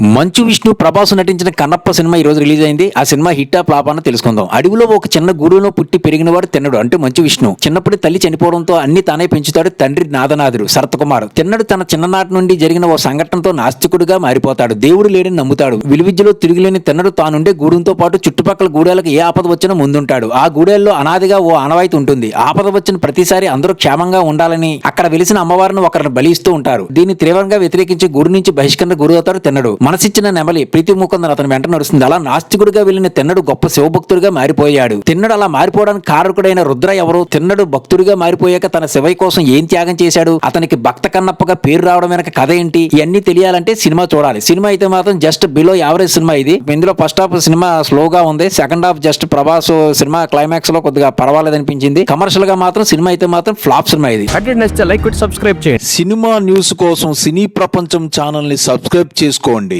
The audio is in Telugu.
మంచు విష్ణు ప్రభాస్ నటించిన కన్నప్ప సినిమా ఈ రోజు రిలీజ్ అయింది. ఆ సినిమా హిట్ ఆ ఫ్లాప్ అని తెలుసుకుందాం. అడవిలో ఒక చిన్న గూడులో పుట్టి పెరిగినవాడు తిన్నడు. అంటే మంచు విష్ణు. చిన్నప్పుడు తల్లి చనిపోవడంతో అన్ని తానే పెంచుతాడు తండ్రి నాదనాథుడు శరత్కుమార్. తిన్నడు తన చిన్ననాటి నుండి జరిగిన ఓ సంఘటనతో నాస్తికుడుగా మారిపోతాడు. దేవుడు లేడని నమ్ముతాడు. విలువిద్యలో తిరుగులేని తిన్నడు తానుండే గూడెంతో పాటు చుట్టుపక్కల గూడెలకు ఏ ఆపద వచ్చినా ముందుంటాడు. ఆ గూడెల్లో అనాదిగా ఓ ఆనవాయితీ ఉంటుంది. ఆపద వచ్చిన ప్రతిసారి అందరూ క్షేమంగా ఉండాలని అక్కడ వెలిసిన అమ్మవారిని ఒకరిని బలి ఇస్తూ ఉంటారు. దీన్ని తీవ్రంగా వ్యతిరేకించి గుడి నుంచి బహిష్కరణ గురి అవుతాడు తిన్నడు. మనసిచ్చిన నెమలి ప్రీతి ముకుందన్ అతని వెంట నడుస్తుంది. అలా నాస్తికుడిగా వెళ్ళిన తిన్నడు గొప్ప శివభక్తుడిగా మారిపోయాడు. తిన్నడు అలా మారిపోవడానికి కారకుడైన రుద్ర ఎవరు? తిన్నడు భక్తుడిగా మారిపోయాక తన శివయ్య కోసం ఏం త్యాగం చేశాడు? అతనికి భక్త కన్నప్పగా పేరు రావడం వెనక కథ ఏంటి? ఇవన్నీ తెలియాలంటే సినిమా చూడాలి. సినిమా అయితే మాత్రం జస్ట్ బిలో యావరేజ్ సినిమా ఇది. ఇందులో ఫస్ట్ హాఫ్ సినిమా స్లోగా ఉంది. Second half just Prabhas cinema క్లైమాక్స్లో కొద్దిగా పర్వాలేదు అనిపించింది. కమర్షియల్గా మాత్రం సినిమా అయితే మాత్రం ఫ్లాప్ సినిమా ఇది. లైక్ సబ్స్క్రైబ్ చేయండి. సినిమా న్యూస్ కోసం సినీ ప్రపంచం ఛానల్ని సబ్స్క్రైబ్ చేసుకోండి.